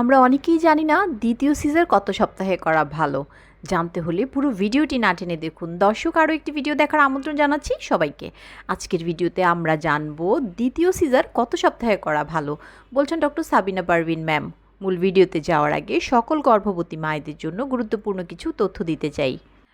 আমরা অনেকেই জানি না দ্বিতীয় সিজার কত সপ্তাহে করা ভালো। জানতে হলে পুরো ভিডিওটি না টেনে দেখুন। দর্শক, আরও একটি ভিডিও দেখার আমন্ত্রণ জানাচ্ছি সবাইকে। আজকের ভিডিওতে আমরা জানব দ্বিতীয় সিজার কত সপ্তাহে করা ভালো। বলছেন ডক্টর সাবিনা পারভিন ম্যাম মূল ভিডিওতে যাওয়ার আগে সকল গর্ভবতী মায়েদের জন্য গুরুত্বপূর্ণ কিছু তথ্য দিতে চাই।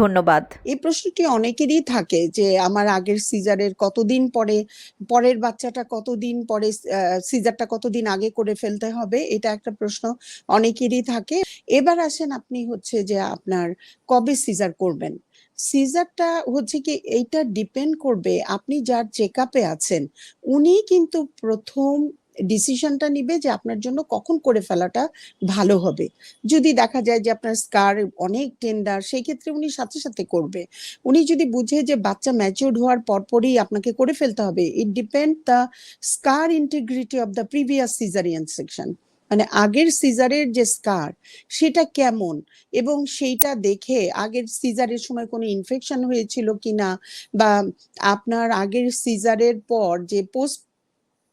ধন্যবাদ। এই প্রশ্নটি অনেকেরই থাকে যে আমার আগের সিজারের কতদিন পরে, পরের বাচ্চাটা কতদিন পরে সিজারটা কতদিন আগে করে ফেলতে হবে, এটা একটা প্রশ্ন অনেকেরই থাকে। এবার আসেন আপনি হচ্ছে যে আপনার কবে সিজার করবেন। সিজারটা হচ্ছে কি, এইটা ডিপেন্ড করবে আপনি যার চেক আপে আছেন, উনি কিন্তু প্রথম ডিসিশনটা নিবে যে আপনার জন্য কখন করে ফেলাটা ভালো হবে। যদি দেখা যায় যে আপনার স্কার অনেক টেন্ডার সেই ক্ষেত্রে উনি সাথে সাথে করবে। উনি যদি বুঝে যে বাচ্চা ম্যাচিউরড হওয়ার পরপরই আপনাকে করে ফেলতে হবে it depend the scar integrity of the previous caesarean section মানে আগের সিজারের যে স্কার সেটা কেমন? এবং সেইটা দেখে আগের সিজারের সময় কোনো ইনফেকশন হয়েছিল কিনা? বা আপনার আগের সিজারের পর যে post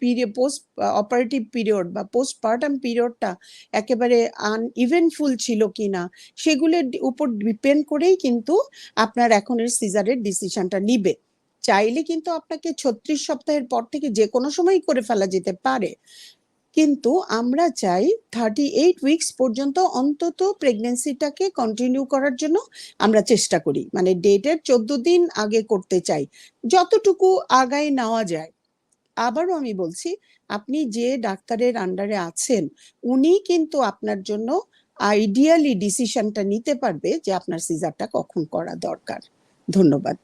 period post operative period বা পোস্ট পোস্টপার্টাম পিরিয়ডটা একেবারে আন ইভেন্টফুল ছিল কিনা, সেগুলোর উপর ডিপেন্ড করেই কিন্তু আপনার এখনের সিজারের ডিসিশনটা নিবে। চাইলে কিন্তু আপনাকে ছত্রিশ সপ্তাহের পর থেকে যে কোনো সময়ই করে ফেলা যেতে পারে। কিন্তু আমরা চাই থার্টি এইট উইকস পর্যন্ত অন্তত প্রেগনেন্সিটাকে কন্টিনিউ করার জন্য আমরা চেষ্টা করি। মানে ডেটের চোদ্দ দিন আগে করতে চাই। যতটুকু আগায় নেওয়া যায়। আবারও আমি বলছি, আপনি যে ডাক্তারের আন্ডারে আছেন, উনি কিন্তু আপনার জন্য আইডিয়ালি ডিসিশনটা নিতে পারবে যে আপনার সিজারটা কখন করা দরকার। ধন্যবাদ।